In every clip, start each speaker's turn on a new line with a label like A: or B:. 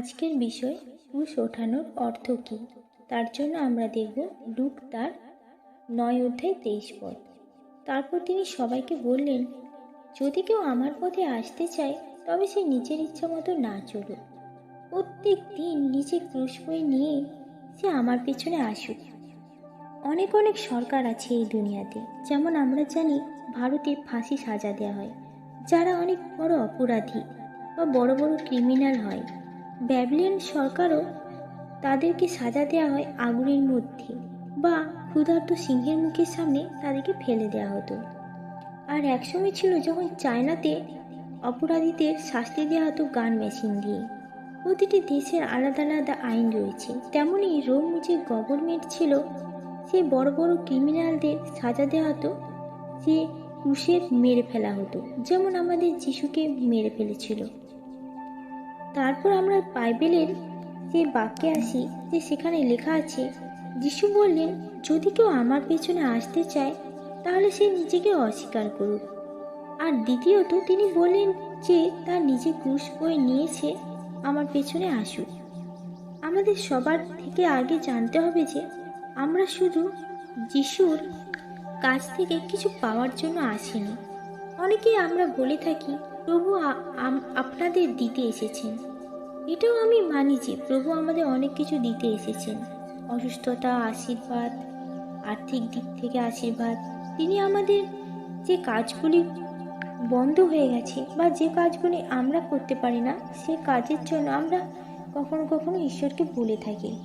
A: আজকের বিষয় ক্রুশ ওঠানোর অর্থ কী? তার জন্য আমরা দেখব লুক তার নয় অধ্যায় তেইশ পদ। তারপর তিনি সবাইকে বললেন, যদি কেউ আমার পথে আসতে চায়, তবে সে নিজের ইচ্ছা মতো না চলুক। প্রত্যেক দিন নিজে ক্রুশ বই নিয়ে সে আমার পেছনে আসুক। অনেক অনেক সরকার আছে এই দুনিয়াতে। যেমন আমরা জানি, ভারতে ফাঁসি সাজা দেওয়া হয়, যারা অনেক বড় অপরাধী বা বড় বড় ক্রিমিনাল হয়। ব্যাবলিয়ান সরকারও তাদেরকে সাজা দেওয়া হয় আগুনের মধ্যে বা ক্ষুধার্ত সিংহের মুখের সামনে তাদেরকে ফেলে দেওয়া হতো। আর একসময় ছিল যখন চায়নাতে অপরাধীদের শাস্তি দেওয়া হতো গান মেশিন দিয়ে। প্রতিটি দেশের আলাদা আলাদা আইন রয়েছে। তেমনই রোম যে গভর্নমেন্ট ছিল, সে বড় বড় ক্রিমিনালদের সাজা দেওয়া হতো, যে ক্রুশে মেরে ফেলা হতো। যেমন আমাদের যিশুকে মেরে ফেলেছিল। তারপর আমরা বাইবেলের যে বাক্যে আসি, যে সেখানে লেখা আছে, যিশু বললেন, যদি কেউ আমার পেছনে আসতে চায়, তাহলে সে নিজেকে অস্বীকার করুক। আর দ্বিতীয়ত তিনি বললেন যে, তার নিজে ক্রুশ বই নিয়েছে, আমার পেছনে আসুক। আমাদের সবার থেকে আগে জানতে হবে যে, আমরা শুধু যিশুর কাছ থেকে কিছু পাওয়ার জন্য আসিনি। অনেকেই আমরা বলে থাকি, প্রভু আপনাদের দিতে এসেছেন। এটাও আমি মানি যে, প্রভু আমাদের অনেক কিছু দিতে এসেছেন। অসুস্থতা, আশীর্বাদ, আর্থিক দিক থেকে আশীর্বাদ। তিনি আমাদের যে কাজগুলি বন্ধ হয়ে গেছে বা যে কাজগুলি আমরা করতে পারি না, সে কাজের জন্য আমরা কখনো কখনো ঈশ্বরকে বলে থাকি।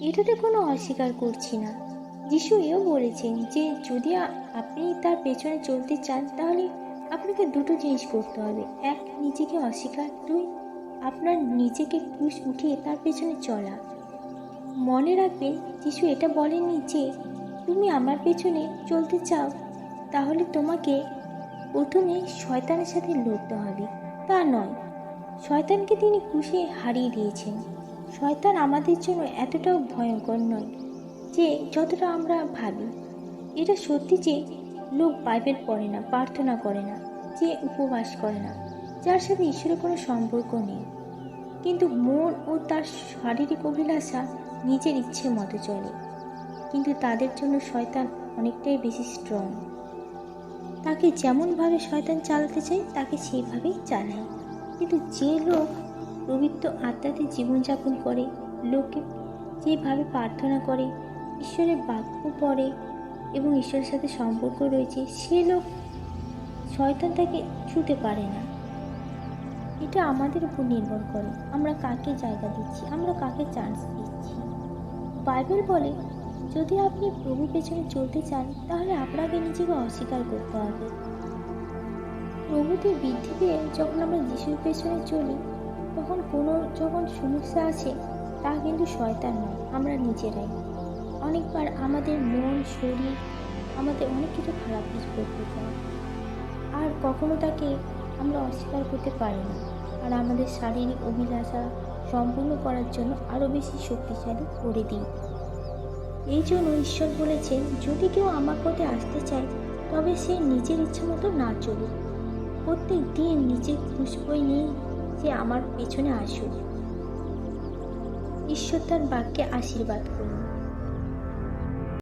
A: এটাতে কোনো অস্বীকার করছি না। যিশু এও বলেছেন যে, যদি আপনি তার পেছনে চলতে চান, তাহলে আপনাকে দুটো জিনিস করতে হবে। এক, নিজেকে অস্বীকার। দুই, আপনার নিজেকে ক্রুশ উঠিয়ে তার পেছনে চলা। মনে রাখবেন, যিশু এটা বলেননি যে, তুমি আমার পেছনে চলতে চাও, তাহলে তোমাকে প্রথমে শয়তানের সাথে লড়তে হবে। তা নয়। শয়তানকে তিনি ক্রুশে হারিয়ে দিয়েছেন। শয়তান আমাদের জন্য এতটাও ভয়ঙ্কর নয়। যে যতটা আমরা ভাবি, এটা সত্যি যে লোক বাইবেল পড়ে না, প্রার্থনা করে না, যে উপবাস করে না, যার সাথে ঈশ্বরের কোনো সম্পর্ক নেই। কিন্তু মন ও তার শারীরিক অভিলাষা নিজের ইচ্ছে মতো চলে। কিন্তু তাদের জন্য শয়তান অনেকটাই বেশি স্ট্রং তাকে যেমনভাবে শয়তান চালাতে চায়, তাকে সেইভাবেই চালায়। কিন্তু যে লোক পবিত্র আত্মাতে জীবনযাপন করে লোকে যেভাবে প্রার্থনা করে ঈশ্বরের বাক্য পড়ে এবং ঈশ্বরের সাথে সম্পর্ক রয়েছে, সে লোক শয়তান তাকে ছুতে পারে না। এটা আমাদের উপর নির্ভর করে। আমরা কাকে জায়গা দিচ্ছি? আমরা কাকে চান্স দিচ্ছি? বাইবেল বলে, যদি আপনি প্রভু পেছনে চলতে চান, তাহলে আপনাকে নিজেকে অস্বীকার করতে হবে। প্রভুতে বৃদ্ধি পেয়ে যখন আমরা যিশুর পেছনে চলি, তখন কোনো যখন সমস্যা আসে, তা কিন্তু শয়তান নয়, আমরা নিজেরাই। অনেকবার আমাদের মন, শরীর, আমাদের অনেক কিছু খারাপ কিছু করতে চায় আর কখনো তাকে আমরা অস্বীকার করতে পারি না। আর আমাদের শারীরিক অভিলাষা সম্পূর্ণ করার জন্য আরও বেশি শক্তিশালী করে দিই। এই জন্য ঈশ্বর বলেছেন, যদি কেউ আমার পথে আসতে চায়, তবে সে নিজের ইচ্ছে মতো না চলুক। প্রত্যেক দিন নিজের খুশবই নিয়ে সে আমার পেছনে আসুক। ঈশ্বর তার বাক্যে আশীর্বাদ করুন।